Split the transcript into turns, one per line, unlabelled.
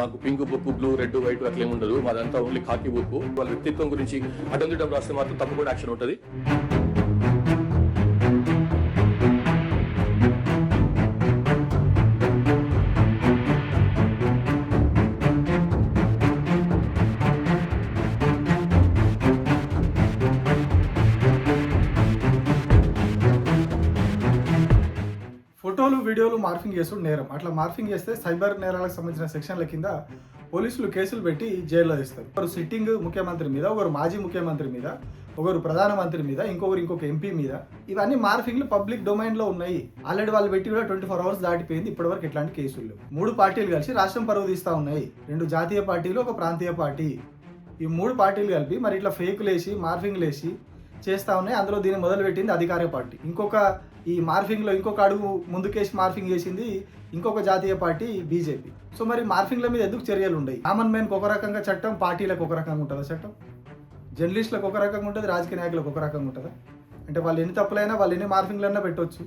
మాకు pink book blue red white అట్లా ఏమి ఉండదు. మాదంతా ఓన్లీ కాకి బుక్. వాళ్ళ వ్యక్తిత్వం గురించి అటెందుటం రాస్తే మాత్రం తప్పకుండా యాక్షన్ ఉంటుంది.
ఫోటోలు వీడియోలు మార్ఫింగ్ చేసుడు నేరం. అట్లా మార్ఫింగ్ చేస్తే సైబర్ నేరాలకు సంబంధించిన సెక్షన్ల కింద పోలీసులు కేసులు పెట్టి జైల్లో ఇస్తారు ఒకరు సిట్టింగ్ ముఖ్యమంత్రి మీద ఒకరు మాజీ ముఖ్యమంత్రి మీద ఒకరు ప్రధానమంత్రి మీద ఇంకొకరు ఇంకొక ఎంపీ మీద. ఇవన్నీ మార్ఫింగ్లు పబ్లిక్ డొమైన్లో ఉన్నాయి. ఆల్రెడీ వాళ్ళు పెట్టి కూడా ట్వంటీ ఫోర్ అవర్స్ దాటిపోయింది. ఇప్పటివరకు ఇట్లాంటి కేసులు మూడు పార్టీలు కలిసి రాష్ట్రం పరువు తీస్తూ ఉన్నాయి. రెండు జాతీయ పార్టీలు ఒక ప్రాంతీయ పార్టీ. ఈ మూడు పార్టీలు కలిపి మరి ఇట్లా ఫేకులు వేసి మార్ఫింగ్లు వేసి చేస్తా ఉన్నాయి. అందులో దీన్ని మొదలుపెట్టింది అధికార పార్టీ. ఇంకొక ఈ మార్ఫింగ్లో ఇంకొక అడుగు ముందుకేసి మార్ఫింగ్ చేసింది ఇంకొక జాతీయ పార్టీ బీజేపీ. సో మరి మార్ఫింగ్ల మీద ఎందుకు చర్యలు ఉన్నాయి కామన్ మ్యాన్కి ఒక రకంగా చట్టం పార్టీలకు ఒక రకంగా ఉంటుందా చట్టం? జర్నలిస్టులకు ఒక రకంగా ఉంటుంది రాజకీయ నాయకులకు ఒక రకంగా ఉంటుందా? అంటే వాళ్ళు ఎన్ని తప్పులైనా వాళ్ళు ఎన్ని మార్ఫింగ్లైనా పెట్టొచ్చు.